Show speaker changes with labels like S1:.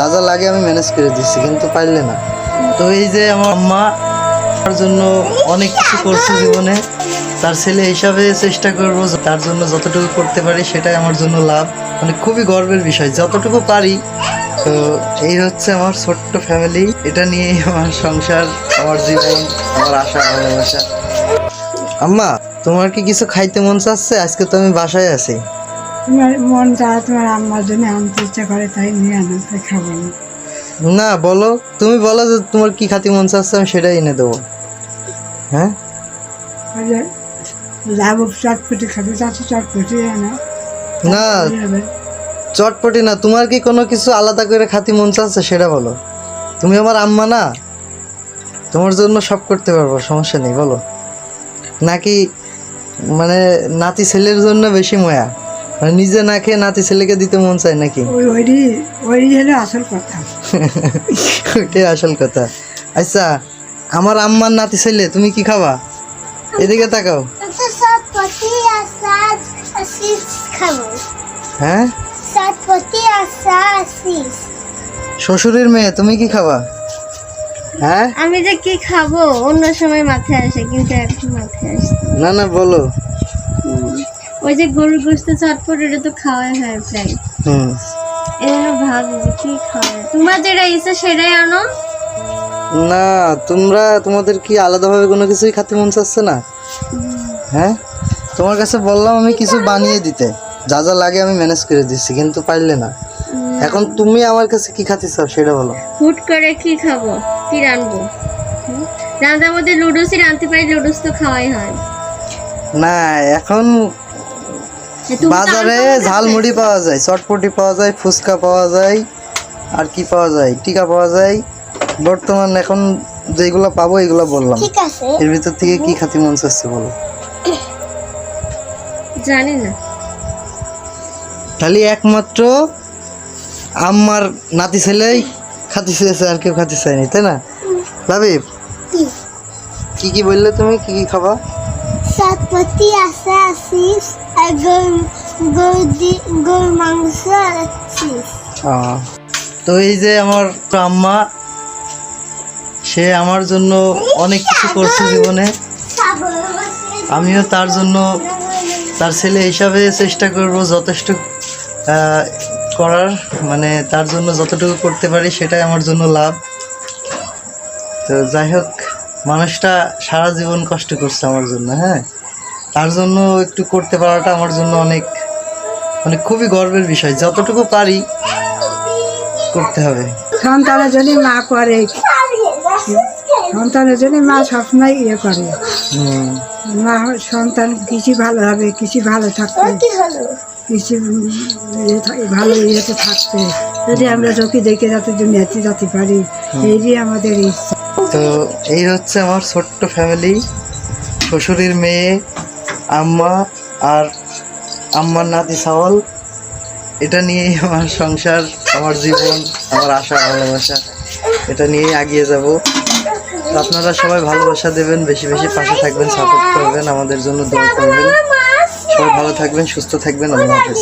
S1: যা যা লাগে আমি ম্যানেজ করে দিচ্ছি কিন্তু পারলে না। তো এই যে আমার আম্মা, তার জন্য অনেক কিছু করছে জীবনে। তার ছেলে হিসাবে চেষ্টা করব, তার জন্য যতটুকু করতে পারি সেটাই আমার জন্য লাভ। মানে খুবই গর্বের বিষয়, যতটুকু পারি। তো এই হচ্ছে আমার ছোট্ট ফ্যামিলি এটা নিয়েই আমার সংসার, আমার জীবন, আমার আশা ভালোবাসা আম্মা, তোমার কি কিছু খাইতে মন চাচ্ছে? আজকে তো আমি বাসায় আছি।
S2: তোমার মন চায় তোমার আম্মার জন্য আনতে ইচ্ছা করে তাই নিয়ে আনো তাই খাব না।
S1: না বলো। তুমি বলো যে তোমার কি খাতি মন চাচ্ছে আমি সেটাই এনে দেবো। হ্যাঁ?
S2: ওই চটপটি খাবে চাচ্ছি চটপটি না
S1: না চটপটি না তোমার কি কোনো কিছু আলাদা করে খাতি মন চাচ্ছে সেটা বলো। তুমি আমার আম্মা না? তোমার জন্য সব করতে পারব সমস্যা নেই বলো। নাকি মানে নাতি ছেলের জন্য বেশি ময়া? মানে নিজে না খেয়ে নাতি ছেলেকে দিতে মন চায় নাকি?
S2: ওই ওইটি ওই হলো আসল কথা।
S1: ওইটাই আসল কথা। আচ্ছা আমার আম্মার নাতি ছেলে তুমি কি খাবা? এদিকে তাকাও।
S3: খাব।
S1: হ্যাঁ? শ্বশুরের মেয়ে তুমি কি খাবা? হ্যাঁ?
S3: আমি যে কি খাব? অন্য সময় মাথায় আসে কিন্তু এখন মাথায় আসে। না
S1: না বলো।
S3: ওই যে গরুর গোস্ত চটপট এটা তো খাওয়াই হয় প্রায়।
S1: হুম।
S3: এই জন্য ভাবি যে কি খাওয়াই তোমার যেটা ইচ্ছা সেটাই আনো?
S1: না তোমরা তোমাদের কি আলাদাভাবে কোনো কিছুই খাতে মন চাচ্ছে না? হ্যাঁ? তোমার কাছে বললাম আমি কিছু বানিয়ে দিতে। যা যা লাগে আমি ম্যানেজ করে দিচ্ছি কিন্তু পারলে না। এখন তুমি আমার কাছে কি খাতে চাও সেটা বলো।
S3: হুট করে কি খাব? কি রানবো? রান্নার মধ্যে লুডুসই রাঁধতে পারি লুডুস তো খাওয়াই হয়।
S1: না এখন বাজারে। ঝালমুড়ি পাওয়া যায় চটপটি পাওয়া যায় ফুচকা পাওয়া যায় আর কি পাওয়া যায়? টিকা পাওয়া যায়। বর্তমান এখন যেগুলো পাবো এগুলো বললাম। এর ভিতর থেকে কি খাতি মন চাচ্ছে বলো?
S3: জানি না।
S1: খালি একমাত্র আমার নাতি ছেলেই খাতি চেয়েছে আর কেউ খাতি চায়নি তাই না? ভাবি কি? কি বললে তুমি? কি কি খাবা?
S3: চটপটি আছে চিপস দি- গরুর মাংস আর
S1: তো এই যে আমার আম্মা সে আমার জন্য অনেক কিছু করছে জীবনে। আমিও তার জন্য তার ছেলে হিসাবে চেষ্টা করব যথেষ্ট করার। মানে তার জন্য যতটুকু করতে পারি সেটাই আমার জন্য লাভ। তো যাই হোক মানুষটা সারা জীবন কষ্ট করছে আমার জন্য হ্যাঁ? তার জন্য একটু করতে পারাটা আমার জন্য অনেক মানে খুবই গর্বের বিষয়। যতটুকু পারি করতে হবে।
S2: সন্তানের জন্য মা করে সন্তানের জন্য মা সবসময় ইয়ে করে মা সন্তান কিছু ভালো হবে কিছু ভালো থাকবে। কিছু ইয়ে ভালো ইয়েতে থাকবে। যদি আমরা চোখে দেখে যাতে দুনিয়াতে যেতে পারি এই আমাদের ইচ্ছা।
S1: তো এই হচ্ছে আমার ছোট্ট ফ্যামিলি শ্বশুরের মেয়ে আম্মা আর আম্মার নাতি সাওয়াল, এটা নিয়েই আমার সংসার, আমার জীবন, আমার আশা, ভালোবাসা। এটা নিয়েই এগিয়ে যাব। আপনারা সবাই ভালোবাসা দেবেন, বেশি বেশি পাশে থাকবেন সাপোর্ট করবেন, আমাদের জন্য দোয়া করবেন। সবাই ভালো থাকবেন, সুস্থ থাকবেন, আল্লাহ হাফেজ।